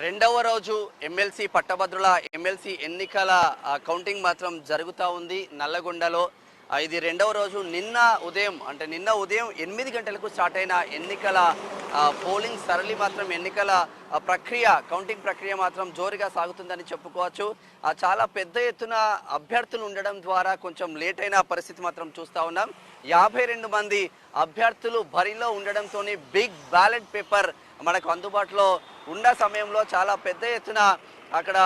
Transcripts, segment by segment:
రెండవ రోజు ఎమ్మెల్సీ పట్టభద్రుల ఎమ్మెల్సీ ఎన్నికల కౌంటింగ్ మాత్రం జరుగుతూ ఉంది నల్లగొండలో. ఇది రెండవ రోజు నిన్న ఉదయం అంటే నిన్న ఉదయం ఎనిమిది గంటలకు స్టార్ట్ అయిన ఎన్నికల పోలింగ్ సరళి మాత్రం ఎన్నికల ప్రక్రియ కౌంటింగ్ ప్రక్రియ మాత్రం జోరుగా సాగుతుందని చెప్పుకోవచ్చు. చాలా పెద్ద ఎత్తున అభ్యర్థులు ఉండడం ద్వారా కొంచెం లేట్ అయిన పరిస్థితి మాత్రం చూస్తూ ఉన్నాం. యాభై రెండు మంది అభ్యర్థులు బరిలో ఉండడంతోనే బిగ్ బ్యాలెట్ పేపర్ మనకు అందుబాటులో ఉన్న సమయంలో చాలా పెద్ద ఎత్తున అక్కడ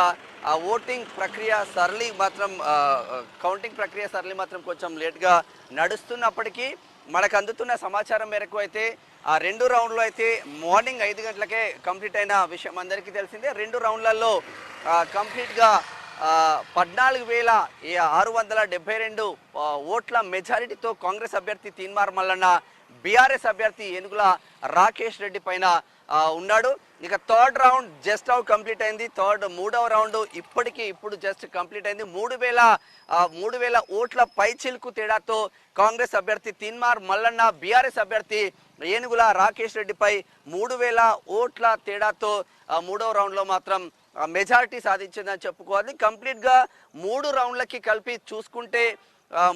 ఆ ఓటింగ్ ప్రక్రియ సరళి మాత్రం కౌంటింగ్ ప్రక్రియ సరళి మాత్రం కొంచెం లేట్గా నడుస్తున్నప్పటికీ మనకు అందుతున్న సమాచారం మేరకు అయితే ఆ రెండు రౌండ్లో అయితే మార్నింగ్ ఐదు గంటలకే కంప్లీట్ అయిన విషయం అందరికీ తెలిసిందే. రెండు రౌండ్లలో కంప్లీట్గా పద్నాలుగు వేల ఆరు వందల డెబ్బై రెండు ఓట్ల మెజారిటీతో కాంగ్రెస్ అభ్యర్థి తీన్మార్ మల్లన్న బీఆర్ఎస్ అభ్యర్థి ఏనుగుల రాకేష్ రెడ్డి పైన ఉన్నాడు. ఇక థర్డ్ రౌండ్ జస్ట్ అవు కంప్లీట్ అయింది. థర్డ్ మూడవ రౌండ్ ఇప్పటికీ ఇప్పుడు జస్ట్ కంప్లీట్ అయింది. మూడు వేల మూడు వేల ఓట్ల పైచిల్కు తేడాతో కాంగ్రెస్ అభ్యర్థి తిన్మార్ మల్లన్న బీఆర్ఎస్ అభ్యర్థి ఏనుగుల రాకేష్ రెడ్డిపై మూడు వేల ఓట్ల తేడాతో మూడవ రౌండ్లో మాత్రం మెజారిటీ సాధించిందని చెప్పుకోవాలి. కంప్లీట్గా మూడు రౌండ్లకి కలిపి చూసుకుంటే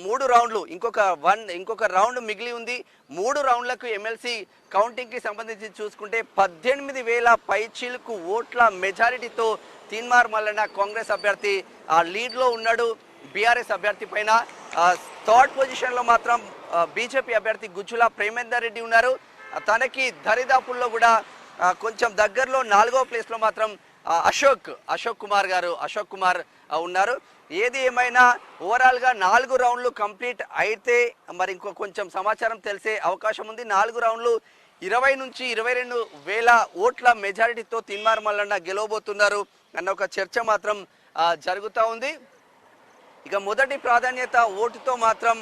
మూడు రౌండ్లు. ఇంకొక వన్ ఇంకొక రౌండ్ మిగిలి ఉంది. మూడు రౌండ్లకు ఎమ్మెల్సీ కౌంటింగ్కి సంబంధించి చూసుకుంటే పద్దెనిమిది వేల పైచీలకు ఓట్ల మెజారిటీతో తీన్మార్ మల్లన్న కాంగ్రెస్ అభ్యర్థి ఆ లీడ్లో ఉన్నాడు బీఆర్ఎస్ అభ్యర్థి పైన. థర్డ్ పొజిషన్లో మాత్రం బీజేపీ అభ్యర్థి గుజ్జుల ప్రేమేందర్ రెడ్డి ఉన్నారు. తనకి దరిదాపుల్లో కూడా కొంచెం దగ్గరలో నాలుగో ప్లేస్లో మాత్రం అశోక్ అశోక్ కుమార్ గారు అశోక్ కుమార్ ఉన్నారు. ఏది ఏమైనా ఓవరాల్గా నాలుగు రౌండ్లు కంప్లీట్ అయితే మరి ఇంకో కొంచెం సమాచారం తెలిసే అవకాశం ఉంది. నాలుగు రౌండ్లు ఇరవై నుంచి ఇరవై రెండు వేల ఓట్ల మెజారిటీతో తిన్మార్ మల్లన్న గెలవబోతున్నారు అన్న ఒక చర్చ మాత్రం జరుగుతూ ఉంది. ఇక మొదటి ప్రాధాన్యత ఓటుతో మాత్రం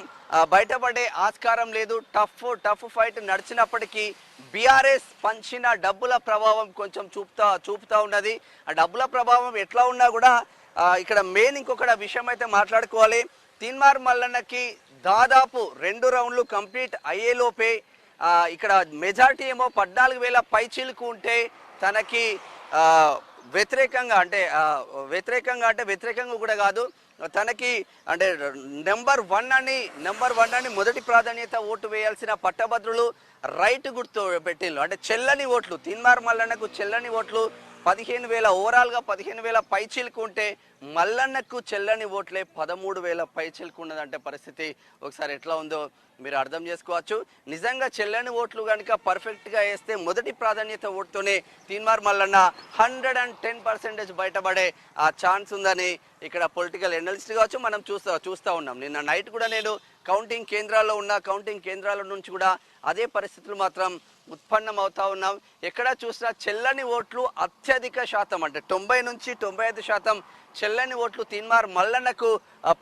బయటపడే ఆస్కారం లేదు. టఫ్ టఫ్ ఫైట్ నడిచినప్పటికీ బీఆర్ఎస్ పంచిన డబ్బుల ప్రభావం కొంచెం చూపుతా చూపుతా ఉన్నది. ఆ డబ్బుల ప్రభావం ఎట్లా ఉన్నా కూడా ఇక్కడ మెయిన్ ఇంకొక విషయం అయితే మాట్లాడుకోవాలి. తిన్మార్ మల్లన్నకి దాదాపు రెండు రౌండ్లు కంప్లీట్ అయ్యేలోపే ఇక్కడ మెజార్టీ ఏమో పద్నాలుగు వేల పైచీలకు ఉంటే తనకి వ్యతిరేకంగా అంటే వ్యతిరేకంగా అంటే వ్యతిరేకంగా కూడా కాదు. తనకి అంటే నెంబర్ వన్ అని నెంబర్ వన్ అని మొదటి ప్రాధాన్యత ఓటు వేయాల్సిన పట్టభద్రులు రైట్ గుర్తు పెట్టిండ్రు అంటే చెల్లని ఓట్లు తిన్మార్ మల్లన్నకు చెల్లని ఓట్లు పదిహేను వేల ఓవరాల్గా పదిహేను వేల పైచీలకు ఉంటే మల్లన్నకు చెల్లని ఓట్లే పదమూడు వేల పైచీలకు ఉన్నదంటే పరిస్థితి. ఒకసారి ఎట్లా ఉందో మీరు అర్థం చేసుకోవచ్చు. నిజంగా చెల్లని ఓట్లు కనుక పర్ఫెక్ట్గా వేస్తే మొదటి ప్రాధాన్యత ఓటుతోనే Teenmar Mallanna hundred and ten percentage బయటపడే ఆ ఛాన్స్ ఉందని ఇక్కడ పొలిటికల్ ఎనలిస్ట్ కావచ్చు మనం చూస్తా చూస్తూ ఉన్నాం. నిన్న నైట్ కూడా నేను కౌంటింగ్ కేంద్రాల్లో ఉన్న కౌంటింగ్ కేంద్రాల నుంచి కూడా అదే పరిస్థితులు మాత్రం ఉత్పన్నం అవుతా ఉన్నాం. ఎక్కడ చూసినా చెల్లని ఓట్లు అత్యధిక శాతం అంటే తొంభై నుంచి తొంభై ఐదు శాతం చెల్లని ఓట్లు తీన్మార్ మల్లన్నకు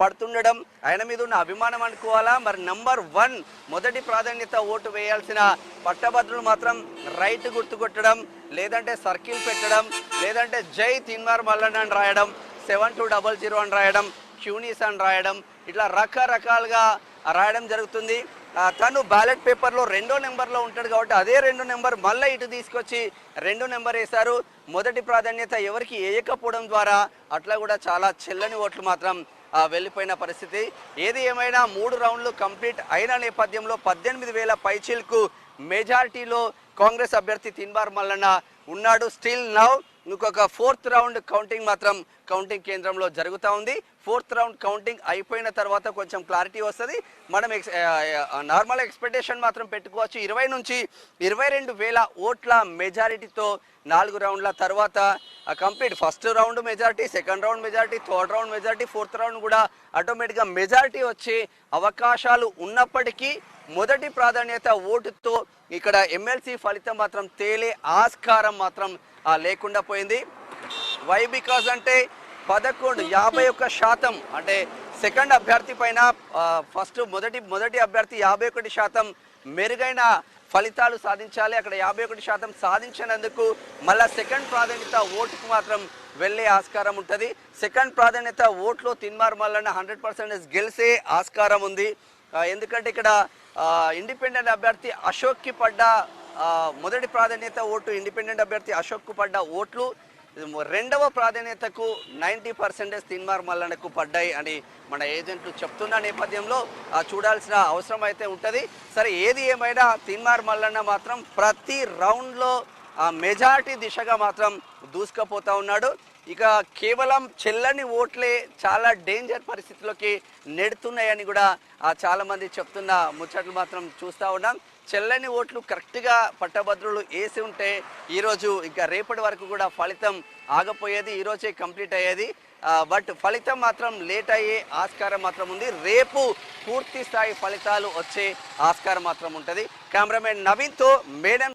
పడుతుండడం. ఆయన మీద ఉన్న అభిమానం అనుకోవాలా? మరి నంబర్ వన్ మొదటి ప్రాధాన్యత ఓటు వేయాల్సిన పట్టభద్రులు మాత్రం రైట్ గుర్తు కొట్టడం లేదంటే సర్కిల్ పెట్టడం లేదంటే జై తీన్మార్ మల్లన్న అని రాయడం సెవెన్ టూ డబల్ జీరో అని రాయడం క్యూనీస్ అని రాయడం ఇట్లా రకరకాలుగా రాయడం జరుగుతుంది. తను బ్యాలెట్ పేపర్లో రెండో నెంబర్లో ఉంటాడు కాబట్టి అదే రెండు నెంబర్ మళ్ళీ ఇటు తీసుకొచ్చి రెండు నెంబర్ వేశారు. మొదటి ప్రాధాన్యత ఎవరికి? వేయకపోవడం ద్వారా అట్లా కూడా చాలా చెల్లని ఓట్లు మాత్రం వెళ్ళిపోయిన పరిస్థితి. ఏది ఏమైనా మూడు రౌండ్లు కంప్లీట్ అయిన నేపథ్యంలో పద్దెనిమిది వేల పైచీలకు మెజారిటీలో కాంగ్రెస్ అభ్యర్థి తిన్బార్ మల్లన్న ఉన్నాడు. స్టిల్ నౌ ఇంకొక ఫోర్త్ రౌండ్ కౌంటింగ్ మాత్రం కౌంటింగ్ కేంద్రంలో జరుగుతూ ఉంది. ఫోర్త్ రౌండ్ కౌంటింగ్ అయిపోయిన తర్వాత కొంచెం క్లారిటీ వస్తుంది. మనం ఎక్స్ నార్మల్ ఎక్స్పెక్టేషన్ మాత్రం పెట్టుకోవచ్చు. ఇరవై నుంచి ఇరవై రెండు వేల ఓట్ల మెజారిటీతో నాలుగు రౌండ్ల తర్వాత complete first round majority second round majority third round majority fourth round కూడా ఆటోమేటిక్గా మెజారిటీ వచ్చే అవకాశాలు ఉన్నప్పటికీ మొదటి ప్రాధాన్యత ఓటుతో ఇక్కడ ఎమ్మెల్సీ ఫలితం మాత్రం తేలే ఆస్కారం మాత్రం లేకుండా పోయింది. వై బికాజ్ అంటే పదకొండు యాభై ఒక్క శాతం అంటే సెకండ్ అభ్యర్థి పైన ఫస్ట్ మొదటి మొదటి అభ్యర్థి యాభై ఒకటి శాతం మెరుగైన ఫలితాలు సాధించాలి. అక్కడ యాభై ఒకటి శాతం సాధించినందుకు మళ్ళా సెకండ్ ప్రాధాన్యత ఓటుకు మాత్రం వెళ్ళే ఆస్కారం ఉంటుంది. సెకండ్ ప్రాధాన్యత ఓట్లో తిన్మార్ మల్లన్న హండ్రెడ్ పర్సెంటేజ్ గెలిసే ఆస్కారం ఉంది. ఎందుకంటే ఇక్కడ ఇండిపెండెంట్ అభ్యర్థి అశోక్కి పడ్డ మొదటి ప్రాధాన్యత ఓటు ఇండిపెండెంట్ అభ్యర్థి అశోక్కు పడ్డ ఓట్లు. రెండవ ప్రాధాన్యతకు నైంటీ పర్సెంటేజ్ తిన్మార్ మల్లన్నకు పడ్డాయి అని మన ఏజెంట్లు చెప్తున్న నేపథ్యంలో చూడాల్సిన అవసరం అయితే ఉంటుంది. సరే ఏది ఏమైనా తిన్మార్ మల్లన్న మాత్రం ప్రతి రౌండ్లో ఆ దిశగా మాత్రం దూసుకుపోతా ఉన్నాడు. ఇక కేవలం చెల్లని ఓట్లే చాలా డేంజర్ పరిస్థితిలోకి నెడుతున్నాయని కూడా చాలామంది చెప్తున్న ముచ్చట్లు మాత్రం చూస్తూ ఉన్నాం. చెల్లని ఓట్లు కరెక్ట్గా పట్టభద్రులు వేసి ఉంటే ఈరోజు ఇంకా రేపటి వరకు కూడా ఫలితం ఆగపోయేది ఈరోజే కంప్లీట్ అయ్యేది. బట్ ఫలితం మాత్రం లేట్ అయ్యే ఆస్కారం మాత్రం ఉంది. రేపు పూర్తి స్థాయి ఫలితాలు వచ్చే ఆస్కారం మాత్రం ఉంటుంది. Cameraman నవీన్తో madam